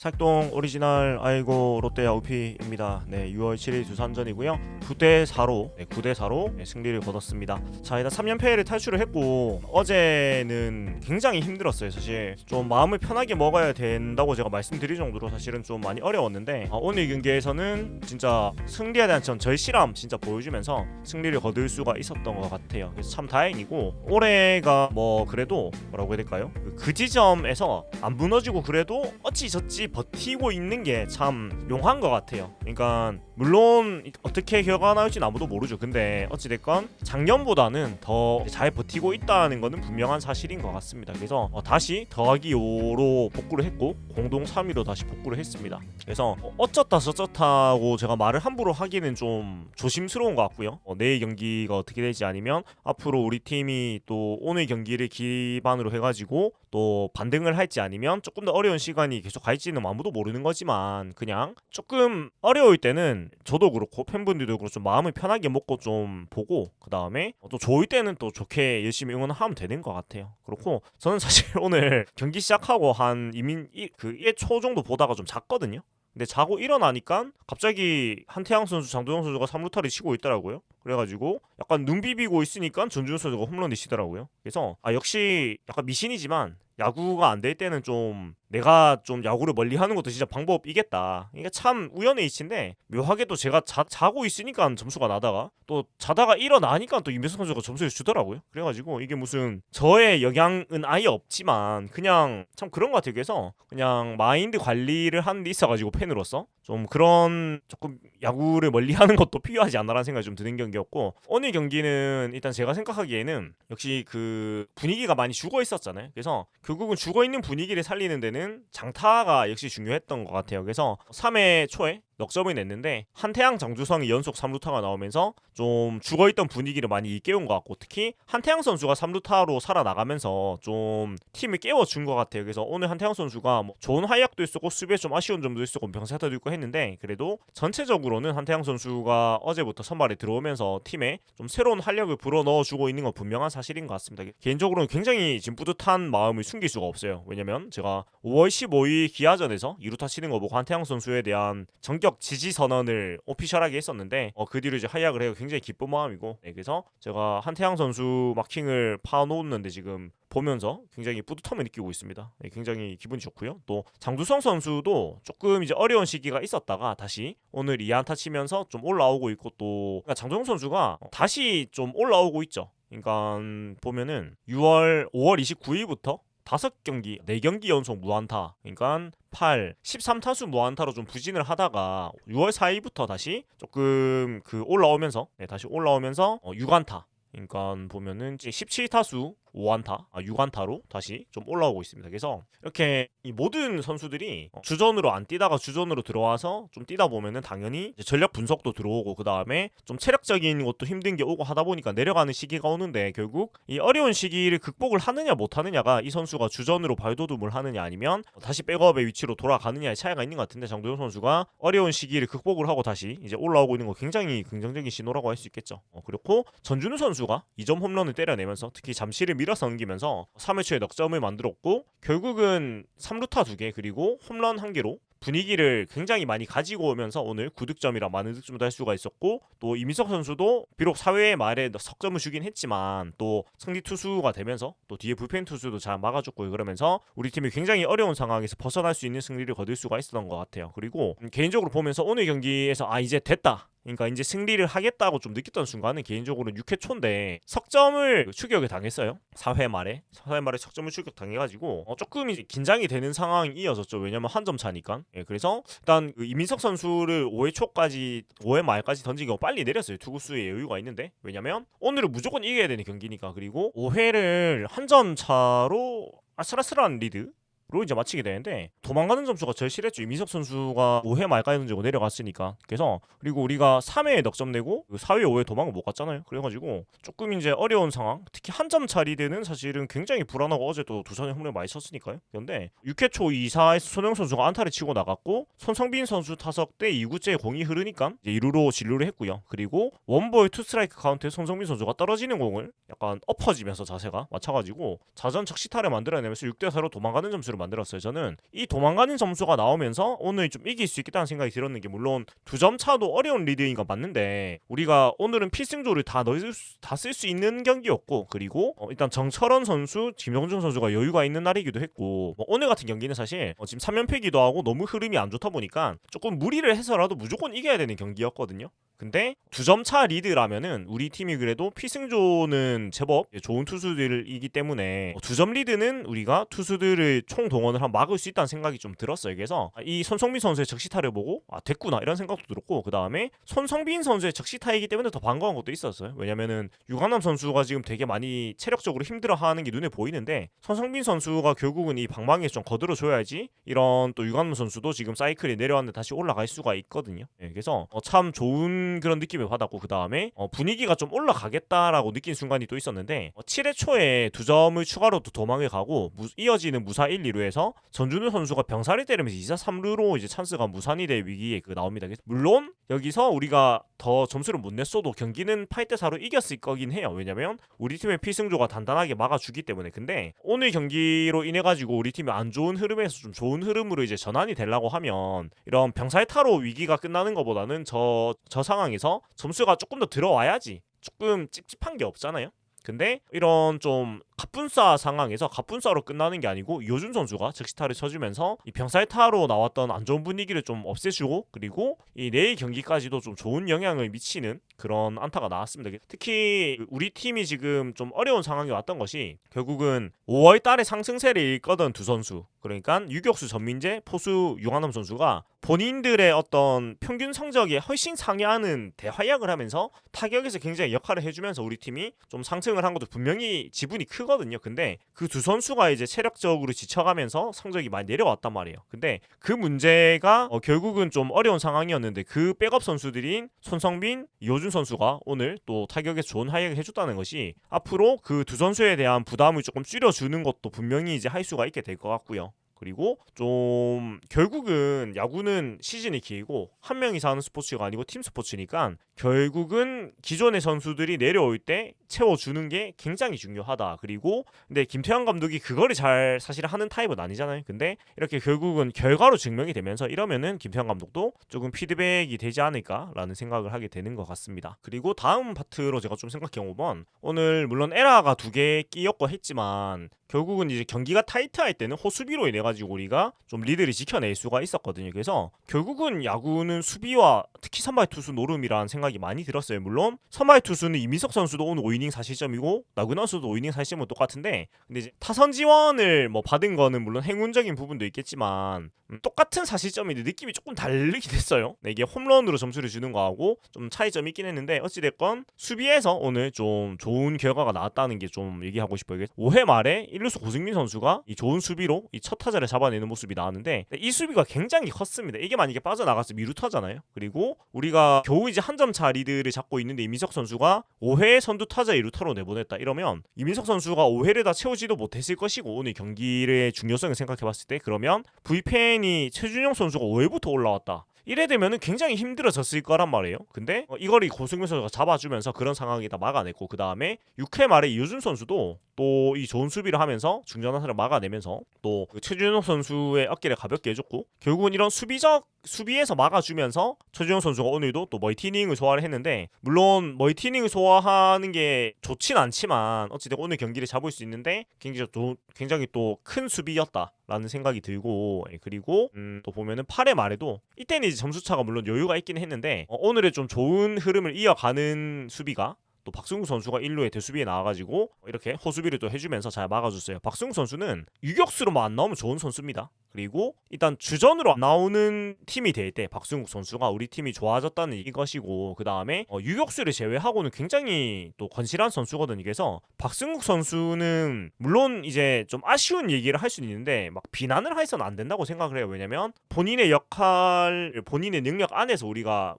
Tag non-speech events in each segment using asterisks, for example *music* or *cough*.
살동 오리지널 아이고 롯데 야우피입니다. 네, 6월 7일 두산전이고요. 9대 4로 네, 9대 4로 네, 승리를 거뒀습니다. 자, 일단 3연패를 탈출을 했고 어제는 굉장히 힘들었어요. 사실 좀 마음을 편하게 먹어야 된다고 제가 말씀드릴 정도로 사실은 좀 많이 어려웠는데 아, 오늘 경기에서는 진짜 승리에 대한 전 절실함 진짜 보여주면서 승리를 거둘 수가 있었던 것 같아요. 그래서 참 다행이고 올해가 뭐 그래도 뭐라고 해야 될까요? 그- 그 지점에서 안 무너지고 그래도 어찌저찌 버티고 있는 게 참 용한 것 같아요. 그러니까 물론 어떻게 결과가 나올지는 아무도 모르죠. 근데 어찌됐건 작년보다는 더 잘 버티고 있다는 거는 분명한 사실인 것 같습니다. 그래서 어, 다시 더하기 5로 복구를 했고 공동 3위로 다시 복구를 했습니다. 그래서 어, 어쩌다 저쩌다고 제가 말을 함부로 하기는 좀 조심스러운 것 같고요. 어, 내일 경기가 어떻게 될지 아니면 앞으로 우리 팀이 또 오늘 경기를 기반으로 해가지고 또 반등을 할지 아니면 조금 더 어려운 시간이 계속 갈지는 아무도 모르는 거지만 그냥 조금 어려울 때는 저도 그렇고 팬분들도 그렇고 좀 마음을 편하게 먹고 좀 보고 그 다음에 또 좋을 때는 또 좋게 열심히 응원하면 되는 것 같아요. 그렇고 저는 사실 *laughs* 오늘 경기 시작하고 한 이민 그 1초 정도 보다가 좀 잤거든요. 근데 자고 일어나니까 갑자기 한태양 선수, 장도영 선수가 3루타를 치고 있더라고요. 그래가지고 약간 눈 비비고 있으니까 전준 선수가 홈런을 치더라고요. 그래서 아 역시 약간 미신이지만 야구가 안 될 때는 좀 내가 좀 야구를 멀리 하는 것도 진짜 방법이겠다. 이게 참 우연의 일치인데 묘하게도 제가 자, 자고 있으니까 점수가 나다가 또 자다가 일어나니까 또 임효석 선수가 점수를 주더라고요. 그래가지고 이게 무슨 저의 영향은 아예 없지만 그냥 참 그런 것 같아요. 그래서 그냥 마인드 관리를 하는 데 있어가지고 팬으로서 좀 그런 조금 야구를 멀리 하는 것도 필요하지 않나라는 생각이 좀 드는 경기였고 오늘 경기는 일단 제가 생각하기에는 역시 그 분위기가 많이 죽어 있었잖아요. 그래서 결국은 죽어 있는 분위기를 살리는 데는 장타가 역시 중요했던 것 같아요. 그래서 3회 초에 넉점을 냈는데 한태양 장주성이 연속 3루타가 나오면서 좀 죽어있던 분위기를 많이 일깨운 것 같고 특히 한태양 선수가 3루타로 살아나가면서 좀 팀을 깨워준 것 같아요. 그래서 오늘 한태양 선수가 뭐 좋은 활약도 있었고 수비에 좀 아쉬운 점도 있었고 병사타도 있고 했는데 그래도 전체적으로는 한태양 선수가 어제부터 선발에 들어오면서 팀에 좀 새로운 활력을 불어넣어주고 있는 건 분명한 사실인 것 같습니다. 개인적으로는 굉장히 지금 뿌듯한 마음을 숨길 수가 없어요. 왜냐면 제가 5월 15일 기아전에서 2루타 치는 거 보고 한태양 선수에 대한 전격 지지 선언을 오피셜하게 했었는데 어, 그 뒤로 이제 활약을 해서 굉장히 기쁜 마음이고 네, 그래서 제가 한태양 선수 마킹을 파놓는데 지금 보면서 굉장히 뿌듯함을 느끼고 있습니다. 네, 굉장히 기분이 좋고요. 또 장두성 선수도 조금 이제 어려운 시기가 있었다가 다시 오늘 2안타 치면서 좀 올라오고 있고 또 그러니까 장두성 선수가 다시 좀 올라오고 있죠. 그러니까 보면은 6월 5월 29일부터 다섯 경기, 네 경기 연속 무안타. 그러니까 8, 13타수 무안타로 좀 부진을 하다가 6월 4일부터 다시 조금 그 올라오면서 네, 다시 올라오면서 어, 6안타. 그러니까 보면은 이제 17타수 5안타, 아 6안타로 다시 좀 올라오고 있습니다. 그래서 이렇게 이 모든 선수들이 어, 주전으로 안 뛰다가 주전으로 들어와서 좀 뛰다 보면은 당연히 전력 분석도 들어오고 그 다음에 좀 체력적인 것도 힘든 게 오고 하다 보니까 내려가는 시기가 오는데 결국 이 어려운 시기를 극복을 하느냐 못 하느냐가 이 선수가 주전으로 발돋움을 하느냐 아니면 다시 백업의 위치로 돌아가느냐의 차이가 있는 것 같은데 장도영 선수가 어려운 시기를 극복을 하고 다시 이제 올라오고 있는 거 굉장히 긍정적인 신호라고 할 수 있겠죠. 어, 그렇고 전준우 선수가 2점 홈런을 때려내면서 특히 잠시를 밀어서 넘기면서 3회 초에 넉점을 만들었고 결국은 3루타 2개 그리고 홈런 1개로 분위기를 굉장히 많이 가지고 오면서 오늘 9득점이라 많은 득점도 할 수가 있었고 또 이민석 선수도 비록 4회 말에 석점을 주긴 했지만 또 승리 투수가 되면서 또 뒤에 불펜 투수도 잘 막아줬고 그러면서 우리 팀이 굉장히 어려운 상황에서 벗어날 수 있는 승리를 거둘 수가 있었던 것 같아요. 그리고 개인적으로 보면서 오늘 경기에서 아 이제 됐다. 그러니까 이제 승리를 하겠다고 좀 느꼈던 순간은 개인적으로 6회 초인데 석점을 추격에 당했어요. 4회 말에 4회 말에 석점을 추격 당해가지고 어, 조금 이제 긴장이 되는 상황이 이어졌죠. 왜냐면 한 점 차니까. 예, 그래서 일단 그 이민석 선수를 5회 초까지 5회 말까지 던지기가 빨리 내렸어요. 투구수의 여유가 있는데 왜냐면 오늘은 무조건 이겨야 되는 경기니까 그리고 5회를 한 점 차로 아슬아슬한 리드 로 이제 마치게 되는데 도망가는 점수가 제일 실했죠. 이민석 선수가 5회 말까지 던지고 내려갔으니까. 그래서 그리고 우리가 3회에 넉점 내고 4회, 5회 도망을 못 갔잖아요. 그래가지고 조금 이제 어려운 상황. 특히 한 점 차리 되는 사실은 굉장히 불안하고 어제 또 두산이 홈런 많이 쳤으니까요. 그런데 6회 초 2사에서 손영 선수가 안타를 치고 나갔고 손성빈 선수 타석 때 2구째 공이 흐르니까 이제 2루로 진루를 했고요. 그리고 원볼 투 스트라이크 카운트에 손성빈 선수가 떨어지는 공을 약간 엎어지면서 자세가 맞춰가지고 자전 적시타를 만들어내면서 6대 4로 도망가는 점수를 만들었어요. 저는 이 도망가는 점수가 나오면서 오늘 좀 이길 수 있겠다는 생각이 들었는 게 물론 두 점 차도 어려운 리드인 건 맞는데 우리가 오늘은 필승조를 다 넣을 다쓸 수 있는 경기였고 그리고 어, 일단 정철원 선수, 김영준 선수가 여유가 있는 날이기도 했고 뭐 오늘 같은 경기는 사실 어, 지금 3연패기도 하고 너무 흐름이 안 좋다 보니까 조금 무리를 해서라도 무조건 이겨야 되는 경기였거든요. 근데 두 점 차 리드라면은 우리 팀이 그래도 필승조는 제법 좋은 투수들이기 때문에 두 점 리드는 우리가 투수들을 총 동원을 한 막을 수 있다는 생각이 좀 들었어요. 그래서 이 손성빈 선수의 적시타를 보고 아 됐구나 이런 생각도 들었고 그 다음에 손성빈 선수의 적시타이기 때문에 더 반가운 것도 있었어요. 왜냐면은 유관남 선수가 지금 되게 많이 체력적으로 힘들어하는 게 눈에 보이는데 손성빈 선수가 결국은 이 방망이에 좀 거들어 줘야지 이런 또 유관남 선수도 지금 사이클이 내려왔는데 다시 올라갈 수가 있거든요. 예, 그래서 어, 참 좋은 그런 느낌을 받았고 그 다음에 어, 분위기가 좀 올라가겠다라고 느낀 순간이 또 있었는데 어, 7회 초에 두 점을 추가로 또 도망을 가고 무- 이어지는 무사 1, 2루에서 전준우 선수가 병사를 때리면서 2사 3루로 이제 찬스가 무산이 될 위기에 그 나옵니다. 물론 여기서 우리가 더 점수를 못 냈어도 경기는 8대 4로 이겼을 거긴 해요. 왜냐면 우리 팀의 필승조가 단단하게 막아주기 때문에 근데 오늘 경기로 인해 가지고 우리 팀이 안 좋은 흐름에서 좀 좋은 흐름으로 이제 전환이 되려고 하면 이런 병살타로 위기가 끝나는 것보다는 저 저 상황 에서 점수가 조금 더 들어와야지 조금 찝찝한 게 없잖아요. 근데 이런 좀 갑분싸 상황에서 갑분싸로 끝나는 게 아니고 이호준 선수가 적시타를 쳐주면서 이 병살타로 나왔던 안 좋은 분위기를 좀 없애주고 그리고 이 내일 경기까지도 좀 좋은 영향을 미치는 그런 안타가 나왔습니다. 특히 우리 팀이 지금 좀 어려운 상황이 왔던 것이 결국은 5월 달에 상승세를 읽거든 두 선수 그러니까 유격수 전민재, 포수 유한남 선수가 본인들의 어떤 평균 성적에 훨씬 상회하는 대활약을 하면서 타격에서 굉장히 역할을 해주면서 우리 팀이 좀 상승을 한 것도 분명히 지분이 크 거든요. 근데 그 두 선수가 이제 체력적으로 지쳐가면서 성적이 많이 내려왔단 말이에요. 근데 그 문제가 어, 결국은 좀 어려운 상황이었는데 그 백업 선수들인 손성빈, 이호준 선수가 오늘 또 타격에 좋은 활약을 해줬다는 것이 앞으로 그 두 선수에 대한 부담을 조금 줄여주는 것도 분명히 이제 할 수가 있게 될 것 같고요. 그리고 좀 결국은 야구는 시즌이 길고 한 명이서 하는 스포츠가 아니고 팀 스포츠니까 결국은 기존의 선수들이 내려올 때 채워주는 게 굉장히 중요하다. 그리고 근데 김태형 감독이 그거를 잘 사실 하는 타입은 아니잖아요. 근데 이렇게 결국은 결과로 증명이 되면서 이러면은 김태형 감독도 조금 피드백이 되지 않을까라는 생각을 하게 되는 것 같습니다. 그리고 다음 파트로 제가 좀 생각해 보면 오늘 물론 에라가 두 개 끼었고 했지만 결국은 이제 경기가 타이트할 때는 호수비로 인해 가 지고 우리가 좀 리드를 지켜낼 수가 있었거든요. 그래서 결국은 야구는 수비와 특히 선발 투수 노름이라는 생각이 많이 들었어요. 물론 선발 투수는 이민석 선수도 오늘 5이닝 4실점이고 나근원 선수도 5이닝 4실점은 똑같은데 근데 이제 타선 지원을 뭐 받은 거는 물론 행운적인 부분도 있겠지만 음, 똑같은 4실점인데 느낌이 조금 다르긴 했어요. 네, 이게 홈런으로 점수를 주는 거하고 좀 차이점이 있긴 했는데 어찌됐건 수비에서 오늘 좀 좋은 결과가 나왔다는 게 좀 얘기하고 싶어요. 5회 말에 1루수 고승민 선수가 이 좋은 수비로 이 첫 타자 를 잡아내는 모습이 나왔는데 이 수비가 굉장히 컸습니다. 이게 만약에 빠져나갔으면 미루타잖아요. 그리고 우리가 겨우 이제 한 점 차 리드를 잡고 있는데 이민석 선수가 5회 선두 타자 2루타로 내보냈다. 이러면 이민석 선수가 5회를 다 채우지도 못했을 것이고 오늘 경기의 중요성을 생각해 봤을 때 그러면 V팬이 최준용 선수가 5회부터 올라왔다. 이래 되면은 굉장히 힘들어졌을 거란 말이에요. 근데 어, 이거를 고승민 선수가 잡아주면서 그런 상황이 다 막아냈고 그 다음에 6회 말에 이효준 선수도 또 이 좋은 수비를 하면서 중전화타를 막아내면서 또그 최준용 선수의 어깨를 가볍게 해줬고 결국은 이런 수비적 수비에서 막아주면서 최준용 선수가 오늘도 또 멀티닝을 소화를 했는데 물론 멀티닝을 소화하는 게 좋진 않지만 어찌됐건 오늘 경기를 잡을 수 있는데 굉장히 또 굉장히 또 큰 수비였다라는 생각이 들고 예, 그리고 음, 또 보면은 8회 말에도 이때는 이제 점수 차가 물론 여유가 있긴 했는데 어, 오늘의 좀 좋은 흐름을 이어가는 수비가 또 박승우 선수가 1루에 대수비에 나와가지고 이렇게 호수비를 또 해주면서 잘 막아줬어요. 박승우 선수는 유격수로만 안 나오면 좋은 선수입니다. 그리고 일단 주전으로 나오는 팀이 될 때 박승욱 선수가 우리 팀이 좋아졌다는 이것이고 그 다음에 어, 유격수를 제외하고는 굉장히 또 건실한 선수거든요. 그래서 박승욱 선수는 물론 이제 좀 아쉬운 얘기를 할 수는 있는데 막 비난을 해서는 안 된다고 생각을 해요. 왜냐면 본인의 역할, 본인의 능력 안에서 우리가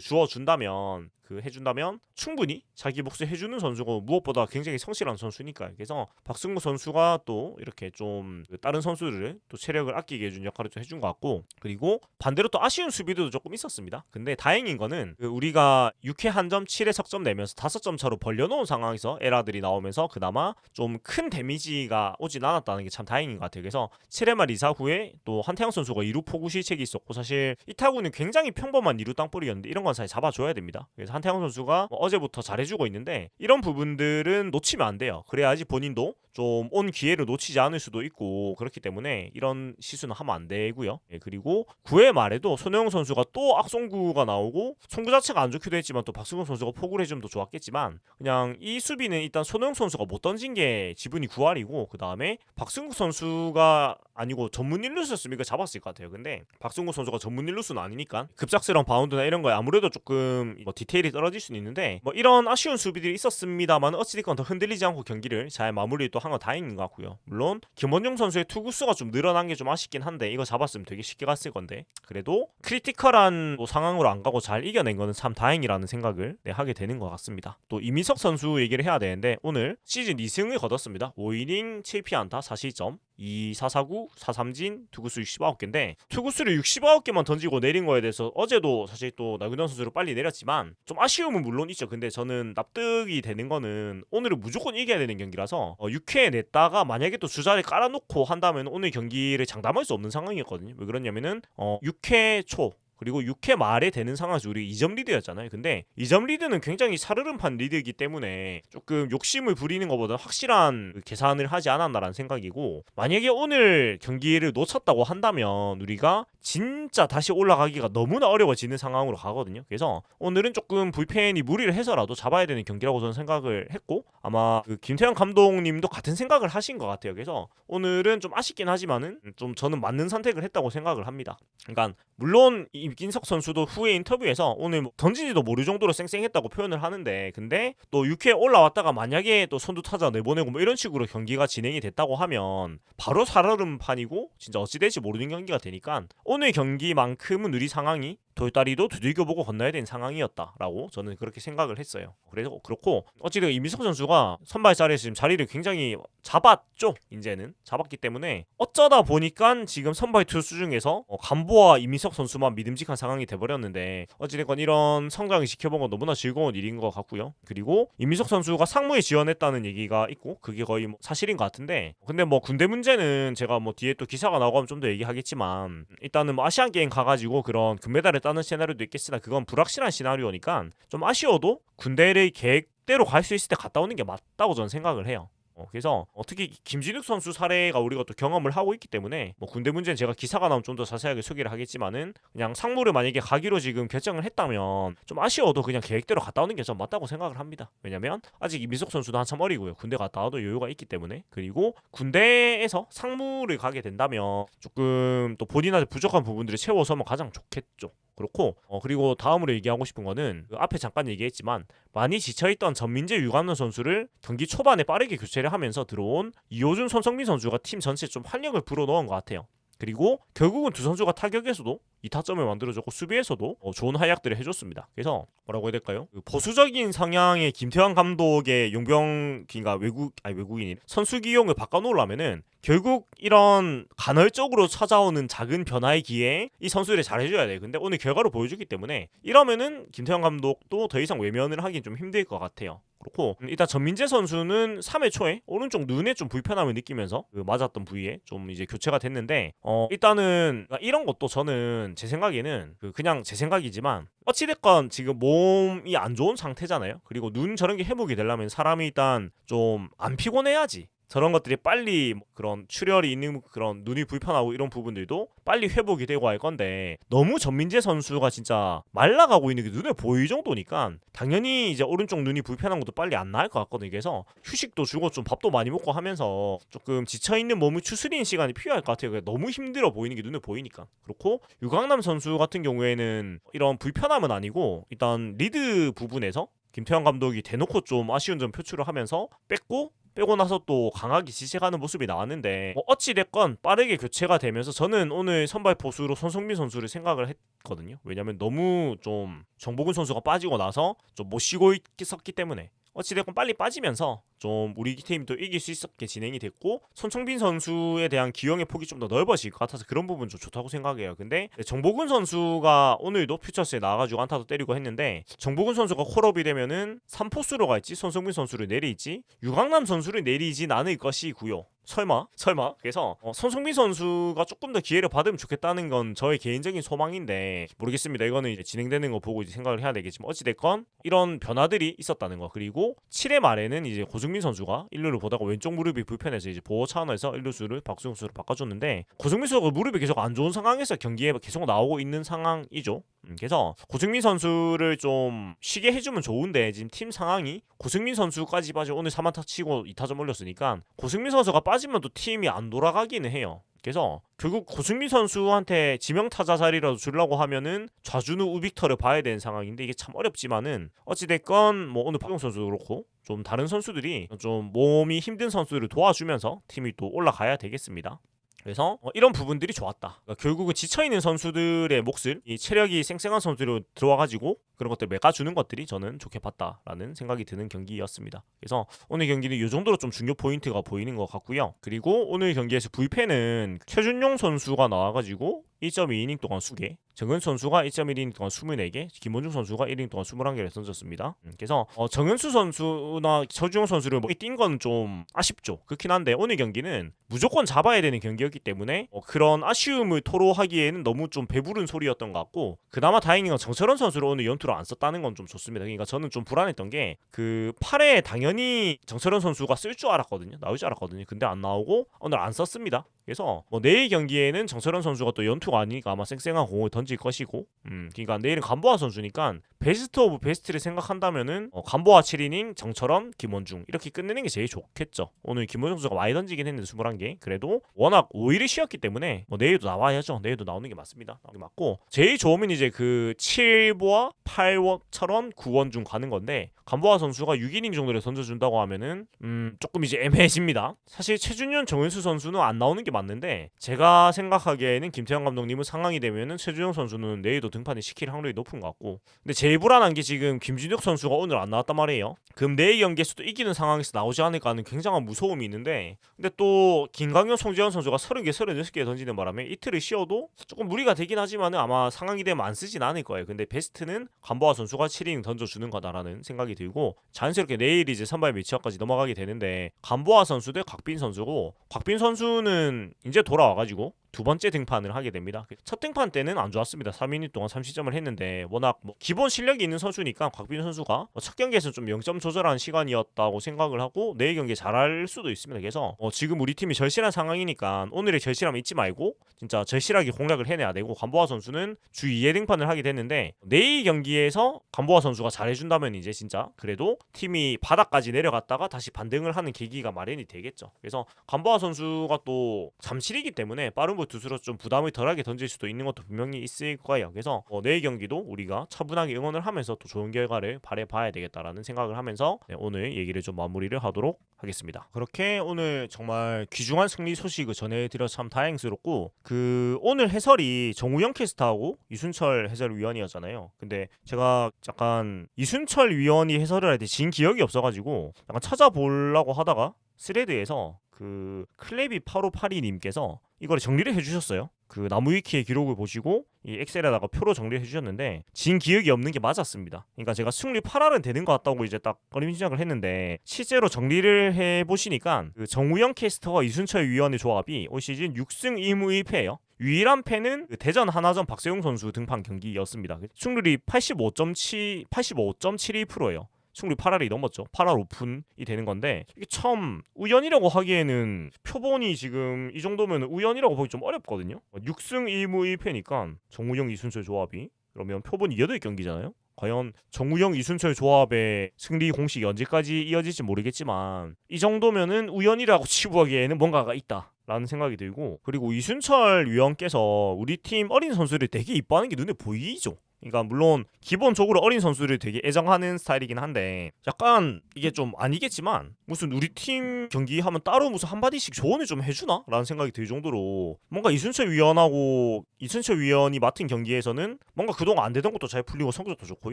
주어준다면 그 해준다면 충분히 자기 몫을 해주는 선수고 무엇보다 굉장히 성실한 선수니까요. 그래서 박승구 선수가 또 이렇게 좀그 다른 선수들을 또 체력을 아끼게 해준 역할을 좀 해준 것 같고 그리고 반대로 또 아쉬운 수비도 조금 있었습니다. 근데 다행인 거는 그 우리가 6회 한점 7회 석점 내면서 5점 차로 벌려놓은 상황에서 에라들이 나오면서 그나마 좀 큰 데미지가 오진 않았다는 게 참 다행인 것 같아요. 그래서 7회 말 이사 후에 또 한태영 선수가 2루 포구 실책이 있었고 사실 이 타구는 굉장히 평범한 2루 땅볼이었는데 이런 건 사실 잡아줘야 됩니다. 그래서 한태영 선수가 뭐 어제부터 잘해주고 있는데 이런 부분들은 놓치면 안 돼요. 그래야지 본인도 좀 온 기회를 놓치지 않을 수도 있고 그렇기 때문에 이런 실수는 하면 안 되고요. 예, 그리고 9회 말에도 손흥민 선수가 또 악송구가 나오고 송구 자체가 안 좋기도 했지만 또 박승훈 선수가 포구를 해주면 더 좋았겠지만 그냥 이 수비는 일단 손흥민 선수가 못 던진 게 지분이 9할이고 그 다음에 박승국 선수가 아니고 전문 일루수였으면 이거 잡았을 것 같아요. 근데 박승국 선수가 전문 일루수는 아니니까 급작스러운 바운드나 이런 거에 아무래도 조금 뭐 디테일이 떨어질 수는 있는데 뭐 이런 아쉬운 수비들이 있었습니다만 어찌됐건 더 흔들리지 않고 경기를 잘 마무리 또 한 건 다행인 것 같고요. 물론 김원중 선수의 투구수가 좀 늘어난 게 좀 아쉽긴 한데 이거 잡았으면 되게 쉽게 갔을 건데 그래도 크리티컬한 뭐 상황으로 안 가고 잘 이겨낸 거는 참 다행이라는 생각을 네, 하게 되는 것 같습니다. 또 이민석 선수 얘기를 해야 되는데 오늘 시즌 2승을 거뒀습니다. 5이닝 7피안타 4실점 2, 4, 4, 9, 4, 3진 투구수 69개인데 투구수를 69개만 던지고 내린 거에 대해서 어제도 사실 또 나균현 선수로 빨리 내렸지만 좀 아쉬움은 물론 있죠. 근데 저는 납득이 되는 거는 오늘은 무조건 이겨야 되는 경기라서 어, 6회 냈다가 만약에 또 주자를 깔아놓고 한다면 오늘 경기를 장담할 수 없는 상황이었거든요. 왜 그러냐면은 어, 6회 초 그리고 6회 말에 되는 상황에서 우리 2점 리드였잖아요. 근데 2점 리드는 굉장히 사르름판 리드이기 때문에 조금 욕심을 부리는 것보다 확실한 그 계산을 하지 않았나라는 생각이고 만약에 오늘 경기를 놓쳤다고 한다면 우리가 진짜 다시 올라가기가 너무나 어려워지는 상황으로 가거든요. 그래서 오늘은 조금 불펜이 무리를 해서라도 잡아야 되는 경기라고 저는 생각을 했고 아마 그 김태형 감독님도 같은 생각을 하신 것 같아요. 그래서 오늘은 좀 아쉽긴 하지만은 좀 저는 맞는 선택을 했다고 생각을 합니다. 그러니까 물론 임金석 선수도 후에 인터뷰에서 오늘 뭐 던진지도 모를 정도로 쌩쌩했다고 표현을 하는데 근데 또 6회 올라왔다가 만약에 또 선두 타자 내보내고 뭐 이런 식으로 경기가 진행이 됐다고 하면 바로 살얼음판이고 진짜 어찌 될지 모르는 경기가 되니까 오늘 경기만큼은 우리 상황이 돌다리도 두들겨보고 건너야 되는 상황이었다라고 저는 그렇게 생각을 했어요. 그래서 그렇고 어찌되건 이민석 선수가 선발 자리에서 지금 자리를 굉장히 잡았죠. 이제는 잡았기 때문에 어쩌다 보니까 지금 선발 투수 중에서 어, 간보와 이민석 선수만 믿음직한 상황이 돼버렸는데 어찌됐건 이런 성장을 지켜본 건 너무나 즐거운 일인 것 같고요. 그리고 이민석 선수가 상무에 지원했다는 얘기가 있고 그게 거의 뭐 사실인 것 같은데 근데 뭐 군대 문제는 제가 뭐 뒤에 또 기사가 나오면 좀 더 얘기하겠지만 일단은 뭐 아시안 게임 가가지고 그런 금메달을 따는 시나리오도 있겠으나 그건 불확실한 시나리오니까 좀 아쉬워도 군대를 계획대로 갈 수 있을 때 갔다 오는 게 맞다고 저는 생각을 해요. 어, 그래서 어, 특히 김진욱 선수 사례가 우리가 또 경험을 하고 있기 때문에 뭐 군대 문제는 제가 기사가 나오면 좀 더 자세하게 소개를 하겠지만은 그냥 상무를 만약에 가기로 지금 결정을 했다면 좀 아쉬워도 그냥 계획대로 갔다 오는 게전 맞다고 생각을 합니다. 왜냐면 아직 이민석 선수도 한참 어리고요. 군대 갔다 와도 여유가 있기 때문에 그리고 군대에서 상무를 가게 된다면 조금 또 본인한테 부족한 부분들을 채워서면 가장 좋겠죠. 그렇고 어 그리고 다음으로 얘기하고 싶은 거는 그 앞에 잠깐 얘기했지만 많이 지쳐있던 전민재 유감론 선수를 경기 초반에 빠르게 교체를 하면서 들어온 이호준 손성민 선수가 팀 전체에 좀 활력을 불어넣은 것 같아요. 그리고 결국은 두 선수가 타격에서도 이타점을 만들어줬고 수비에서도 어, 좋은 활약들을 해줬습니다. 그래서 뭐라고 해야 될까요? 그 보수적인 성향의 김태환 감독의 용병 그러니까 외국 아니 외국인이 선수 기용을 바꿔놓으려면은 결국 이런 간헐적으로 찾아오는 작은 변화의 기회에 이 선수들이 잘 해줘야 돼. 근데 오늘 결과로 보여주기 때문에 이러면은 김태형 감독도 더 이상 외면을 하긴 좀 힘들 것 같아요. 그렇고 일단 전민재 선수는 3회 초에 오른쪽 눈에 좀 불편함을 느끼면서 그 맞았던 부위에 좀 이제 교체가 됐는데 어 일단은 이런 것도 저는 제 생각에는 그 그냥 제 생각이지만 어찌됐건 지금 몸이 안 좋은 상태잖아요. 그리고 눈 저런 게 회복이 되려면 사람이 일단 좀 안 피곤해야지. 저런 것들이 빨리 뭐 그런 출혈이 있는 그런 눈이 불편하고 이런 부분들도 빨리 회복이 되고 할 건데 너무 전민재 선수가 진짜 말라가고 있는 게 눈에 보일 정도니까 당연히 이제 오른쪽 눈이 불편한 것도 빨리 안 나을 것 같거든요. 그래서 휴식도 주고 좀 밥도 많이 먹고 하면서 조금 지쳐 있는 몸을 추스리는 시간이 필요할 것 같아요. 너무 힘들어 보이는 게 눈에 보이니까 그렇고 유강남 선수 같은 경우에는 이런 불편함은 아니고 일단 리드 부분에서 김태형 감독이 대놓고 좀 아쉬운 점 표출을 하면서 뺐고 빼고 나서 또 강하게 지체가는 모습이 나왔는데 뭐 어찌 됐건 빠르게 교체가 되면서 저는 오늘 선발 포수로 손흥민 선수를 생각을 했거든요. 왜냐면 너무 좀 정보근 선수가 빠지고 나서 좀 못 쉬고 있었기 때문에 어찌됐건 빨리 빠지면서 좀 우리 팀도 이길 수 있었게 진행이 됐고 손청빈 선수에 대한 기용의 폭이 좀 더 넓어질 것 같아서 그런 부분 좀 좋다고 생각해요. 근데 정보근 선수가 오늘도 퓨처스에 나와가지고 안타도 때리고 했는데 정보근 선수가 콜업이 되면은 3포수로 갈지 손흥민 선수를 내리지 유강남 선수를 내리진 않을 것이고요. 설마 설마 그래서 어, 손흥민 선수가 조금 더 기회를 받으면 좋겠다는 건 저의 개인적인 소망인데 모르겠습니다 이거는 이제 진행되는 거 보고 이제 생각을 해야 되겠지만 어찌됐건 이런 변화들이 있었다는 거 그리고 7회 말에는 이제 고 승민 선수가 1루를 보다가 왼쪽 무릎이 불편해서 이제 보호 차원에서 1루수를 박수영 선수로 바꿔줬는데 고승민 선수가 무릎이 계속 안 좋은 상황에서 경기에 계속 나오고 있는 상황이죠 음, 그래서 고승민 선수를 좀 쉬게 해주면 좋은데 지금 팀 상황이 고승민 선수까지 빠져 오늘 3안타 치고 2타점 올렸으니까 고승민 선수가 빠지면 또 팀이 안 돌아가기는 해요. 그래서 결국 고승민 선수한테 지명 타자 자리라도 주려고 하면은 좌준우 우빅터를 봐야 되는 상황인데 이게 참 어렵지만은 어찌 됐건 뭐 오늘 박용 선수도 그렇고 좀 다른 선수들이 좀 몸이 힘든 선수들을 도와주면서 팀이 또 올라가야 되겠습니다. 그래서 어, 이런 부분들이 좋았다. 그러니까 결국은 지쳐있는 선수들의 몫을 이 체력이 쌩쌩한 선수로 들어와가지고 그런 것들 메가주는 것들이 저는 좋게 봤다라는 생각이 드는 경기였습니다. 그래서 오늘 경기는 이 정도로 좀 중요 포인트가 보이는 것 같고요. 그리고 오늘 경기에서 불펜은 최준용 선수가 나와가지고 1.2이닝 동안 20개, 정은 선수가 1.1이닝 동안 24개, 김원중 선수가 1이닝 동안 21개를 던졌습니다. 음, 그래서 어, 정은수 선수나 최준용 선수를 뭐 뛴 건 좀 아쉽죠. 그렇긴 한데 오늘 경기는 무조건 잡아야 되는 경기였기 때문에 어, 그런 아쉬움을 토로하기에는 너무 좀 배부른 소리였던 것 같고 그나마 다행인 건 정철원 선수를 오늘 연투로 안 썼다는 건 좀 좋습니다. 그러니까 저는 좀 불안했던 게 그 8회 당연히 정철원 선수가 쓸 줄 알았거든요. 나올 줄 알았거든요. 근데 안 나오고 오늘 안 썼습니다. 그래서 뭐 내일 경기에는 정철원 선수가 또 연투가 아니니까 아마 쌩쌩한 공을 던질 것이고 음 그러니까 내일은 간보아 선수니까 베스트 오브 베스트를 생각한다면은 어, 간보아 7이닝 정철원 김원중 이렇게 끝내는 게 제일 좋겠죠. 오늘 김원중 선수가 많이 던지긴 했는데 21개 그래도 워낙 5일이 쉬었기 때문에 뭐 내일도 나와야죠. 내일도 나오는 게 맞습니다. 맞고. 제일 좋으면 이제 그 7보아 8원처럼 9원중 가는 건데 간보아 선수가 6이닝 정도를 던져준다고 하면은 음 조금 이제 애매해집니다. 사실 최준현 정현수 선수는 안 나오는 게 맞는데 제가 생각하기에는 김태형 감독님은 상황이 되면은 최준영 선수는 내일도 등판을 시킬 확률이 높은 것 같고 근데 제일 불안한 게 지금 김진욱 선수가 오늘 안 나왔단 말이에요. 그럼 내일 경기에서도 이기는 상황에서 나오지 않을까 하는 굉장한 무서움이 있는데 근데 또 김강현 송지현 선수가 30개 36개 던지는 바람에 이틀을 쉬어도 조금 무리가 되긴 하지만 아마 상황이 되면 안 쓰진 않을 거예요. 근데 베스트는 간보아 선수가 7이닝 던져주는 거다라는 생각이 들고 자연스럽게 내일 이제 선발 매치업까지 넘어가게 되는데 간보아 선수 대 곽빈 선수고 곽빈 선수는 이제 돌아와가지고 두 번째 등판을 하게 됩니다. 첫 등판 때는 안 좋았습니다. 3이닝 동안 3시점을 했는데 워낙 뭐 기본 실력이 있는 선수니까 곽빈 선수가 뭐첫 경기에서 좀 0점 조절한 시간이었다고 생각을 하고 내일 경기에 잘할 수도 있습니다. 그래서 어 지금 우리 팀이 절실한 상황이니까 오늘의 절실함 잊지 말고 진짜 절실하게 공략을 해내야 되고 간보아 선수는 주 2회 등판을 하게 됐는데 내일 경기에서 간보아 선수가 잘해준다면 이제 진짜 그래도 팀이 바닥까지 내려갔다가 다시 반등을 하는 계기가 마련이 되겠죠. 그래서 간보아 선수가 또 잠실이기 때문에 빠른 볼 투수로 좀 부담을 덜하게 던질 수도 있는 것도 분명히 있을 거예요. 그래서 어, 내일 경기도 우리가 차분하게 응원을 하면서 또 좋은 결과를 바래봐야 되겠다라는 생각을 하면서 네, 오늘 얘기를 좀 마무리를 하도록 하겠습니다. 그렇게 오늘 정말 귀중한 승리 소식을 전해드려서 참 다행스럽고 그 오늘 해설이 정우영 캐스터하고 이순철 해설위원이었잖아요. 근데 제가 약간 이순철 위원이 해설을 할 때 진 기억이 없어가지고 약간 찾아보려고 하다가 스레드에서 그 클레비 8582님께서 이걸 정리를 해주셨어요. 그 나무위키의 기록을 보시고 이 엑셀에다가 표로 정리해 주셨는데 진 기억이 없는 게 맞았습니다. 그러니까 제가 승리 8할은 되는 것 같다고 이제 딱 어림 시작을 했는데 실제로 정리를 해 보시니까 그 정우영 캐스터와 이순철 위원의 조합이 올 시즌 6승 2무 1패예요. 유일한 패는 그 대전 하나전 박세용 선수 등판 경기였습니다. 승률이 85.7 85.72%예요. 승률 8할이 넘었죠. 8할 오픈이 되는 건데 이게 참 우연이라고 하기에는 표본이 지금 이 정도면 우연이라고 보기 좀 어렵거든요. 6승 2무 1패니까 정우영 이순철 조합이 그러면 표본이 8경기잖아요. 과연 정우영 이순철 조합의 승리 공식이 언제까지 이어질지 모르겠지만 이 정도면은 우연이라고 *laughs* 치부하기에는 뭔가가 있다. 라는 생각이 들고 그리고 이순철 위원께서 우리 팀 어린 선수를 되게 이뻐하는 게 눈에 보이죠. 그러니까 물론 기본적으로 어린 선수를 되게 애정하는 스타일이긴 한데 약간 이게 좀 아니겠지만 무슨 우리 팀 경기하면 따로 무슨 한마디씩 조언을 좀 해주나? 라는 생각이 들 정도로 뭔가 이순철 위원하고 이순철 위원이 맡은 경기에서는 뭔가 그동안 안 되던 것도 잘 풀리고 성적도 좋고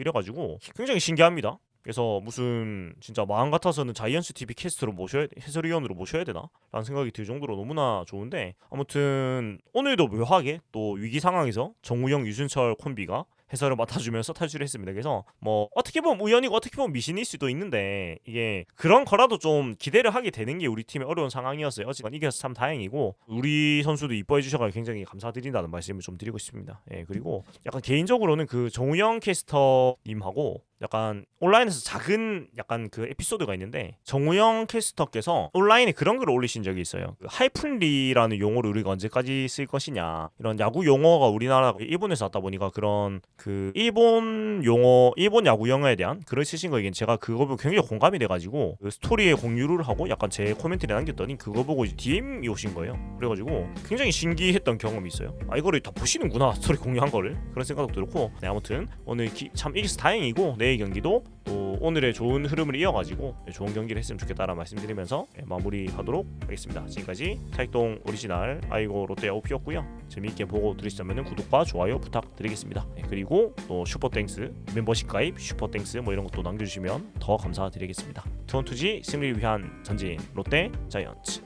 이래가지고 굉장히 신기합니다. 그래서 무슨 진짜 마음 같아서는 자이언츠 TV 캐스트로 모셔야 해설위원으로 모셔야 되나? 라는 생각이 들 정도로 너무나 좋은데 아무튼 오늘도 묘하게 또 위기 상황에서 정우영 유순철 콤비가 해설을 맡아주면서 탈출을 했습니다. 그래서 뭐 어떻게 보면 우연이고 어떻게 보면 미신일 수도 있는데 이게 그런 거라도 좀 기대를 하게 되는 게 우리 팀의 어려운 상황이었어요. 어쨌건 이겨서 참 다행이고 우리 선수도 이뻐해 주셔서 굉장히 감사드린다는 말씀을 좀 드리고 싶습니다. 예 그리고 약간 개인적으로는 그 정우영 캐스터님하고 약간 온라인에서 작은 약간 그 에피소드가 있는데 정우영 캐스터께서 온라인에 그런 글을 올리신 적이 있어요. 그 하이픈리라는 용어를 우리가 언제까지 쓸 것이냐 이런 야구 용어가 우리나라 일본에서 왔다 보니까 그런 그 일본 용어 일본 야구 용어에 대한 글을 쓰신 거이긴 제가 그거 보고 굉장히 공감이 돼가지고 그 스토리에 공유를 하고 약간 제 코멘트를 남겼더니 그거 보고 DM이 오신 거예요. 그래가지고 굉장히 신기했던 경험이 있어요. 아 이거를 다 보시는구나 스토리 공유한 거를 그런 생각도 들었고 네, 아무튼 오늘 기- 참 이겨서 다행이고 내일 경기도 또 오늘의 좋은 흐름을 이어가지고 네, 좋은 경기를 했으면 좋겠다라는 말씀드리면서 네, 마무리하도록 하겠습니다. 지금까지 차익동 오리지널 아이고 롯데 오피였고요. 재미있게 보고 들으시다면 구독과 좋아요 부탁드리겠습니다. 네, 그리고 또 슈퍼땡스 멤버십 가입 슈퍼땡스 뭐 이런 것도 남겨주시면 더 감사드리겠습니다. 투원투지 승리를 위한 전진 롯데 자이언츠